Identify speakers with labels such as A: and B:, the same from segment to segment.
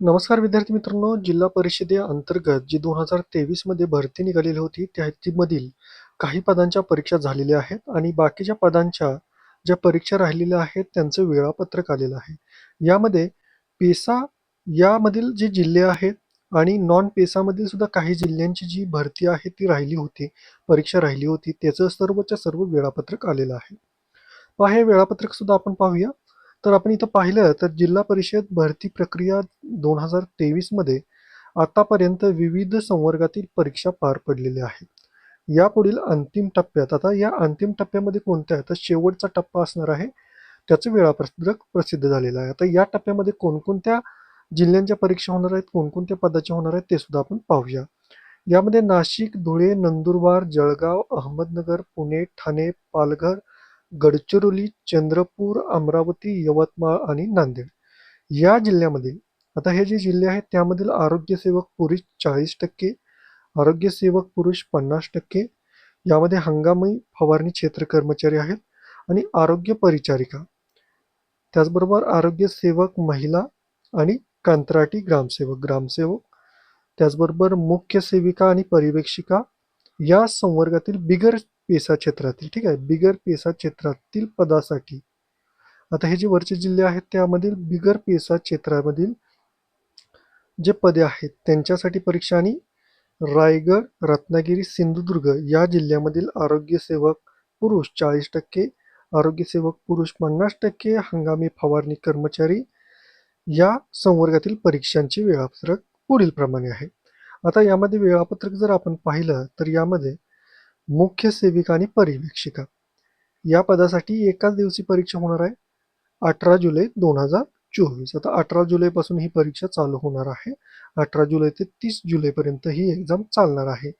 A: नमस्कार विद्यार्थी मित्रांनो जिल्हा परिषदे अंतर्गत जी दोन हजार तेवीसमध्ये भरती निघालेली होती त्यामधील काही पदांच्या परीक्षा झालेल्या आहेत आणि बाकीच्या पदांच्या ज्या परीक्षा राहिलेल्या आहेत त्यांचं वेळापत्रक आलेलं आहे. यामध्ये पेसा यामधील जे जिल्हे आहेत आणि नॉन पेसामधील सुद्धा काही जिल्ह्यांची जी भरती आहे ती राहिली होती परीक्षा राहिली होती त्याचं सर्वच्या सर्व वेळापत्रक आलेलं आहे. हे वेळापत्रक सुद्धा आपण पाहूया. तर आपण इथं पाहिलं तर जिल्हा परिषद भरती प्रक्रिया दोन हजार तेवीसमध्ये आतापर्यंत विविध संवर्गातील परीक्षा पार पडलेल्या आहेत. यापुढील अंतिम टप्प्यात आता या अंतिम टप्प्यामध्ये कोणत्या तर शेवटचा टप्पा असणार आहे. त्याचं वेळापत्रक प्रसिद्ध झालेलं आहे. आता या टप्प्यामध्ये कोणकोणत्या जिल्ह्यांच्या परीक्षा होणार आहेत? कोणकोणत्या पदाच्या होणार आहेत? ते सुद्धा आपण पाहूया. यामध्ये नाशिक धुळे नंदुरबार जळगाव अहमदनगर पुणे ठाणे पालघर गडचिरोली चंद्रपूर अमरावती यवतमाळ आणि नांदेड या जिल्ह्यामधील आता हे जे जिल्हे आहेत त्यामधील आरोग्यसेवक पुरुष चाळीस टक्के आरोग्यसेवक पुरुष पन्नास टक्के यामध्ये हंगामी फवारणी क्षेत्र कर्मचारी आहेत आणि आरोग्य परिचारिका. त्याचबरोबर आरोग्यसेवक महिला आणि कंत्राटी ग्रामसेवक ग्रामसेवक. त्याचबरोबर मुख्य सेविका आणि पर्यवेक्षिका या संवर्गातील बिगर पेसा क्षेत्रातील ठीक आहे? बिगर पेसा क्षेत्रातील पदासाठी. आता हे जे वरचे जिल्हे आहेत त्यामधील बिगर पेसा क्षेत्रामधील जे पदे आहेत त्यांच्यासाठी परीक्षा आणि रायगड रत्नागिरी सिंधुदुर्ग या जिल्ह्यामधील आरोग्यसेवक पुरुष चाळीस टक्के आरोग्यसेवक पुरुष पन्नास टक्के हंगामी फवारणी कर्मचारी या संवर्गातील परीक्षांचे वेळापत्रक पुढील प्रमाणे आहे. आता यामध्ये वेळापत्रक जर आपण पाहिलं तर यामध्ये मुख्य सेविका आणि पर्यवेक्षिका. या पदासाठी एकाच दिवशी परीक्षा होणार आहे. अठरा जुलै दोन हजार चोवीस. आता अठरा जुलैपासून ही परीक्षा चालू होणार आहे. अठरा जुलै ते तीस जुलैपर्यंत ही एक्झाम चालणार आहे.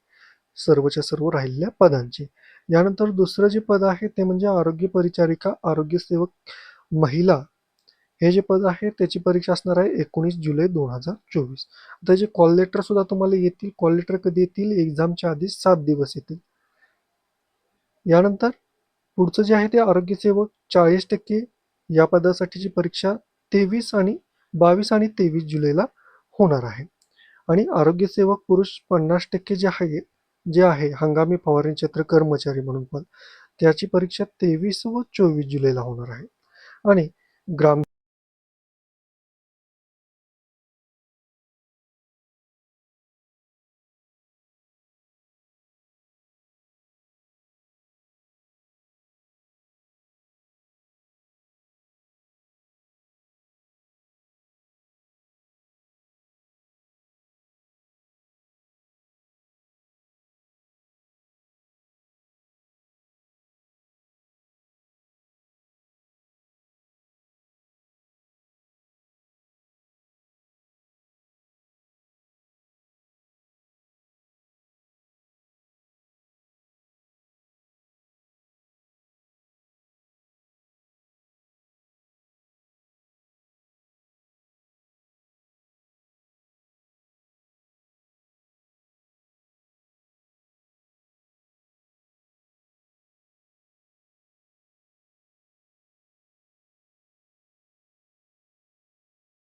A: सर्वच्या सर्व राहिलेल्या पदांची. यानंतर दुसरं जे पद आहे ते म्हणजे आरोग्य परिचारिका आरोग्यसेवक महिला. हे जे पद आहे त्याची परीक्षा असणार आहे एकोणीस जुलै दोन हजार चोवीस. आता जे कॉल लेटर सुद्धा तुम्हाला येतील कॉल लेटर कधी येतील? एक्झामच्या आधी सात दिवस येतील. यानंतर पुढचं जे आहे ते आरोग्यसेवक चाळीस टक्के या पदासाठीची परीक्षा तेवीस आणि बावीस आणि तेवीस जुलैला होणार आहे. आणि आरोग्यसेवक पुरुष पन्नास टक्के जे आहे जे आहे हंगामी फवारणी क्षेत्र कर्मचारी म्हणून पण त्याची परीक्षा तेवीस व चोवीस जुलैला होणार आहे. आणि ग्राम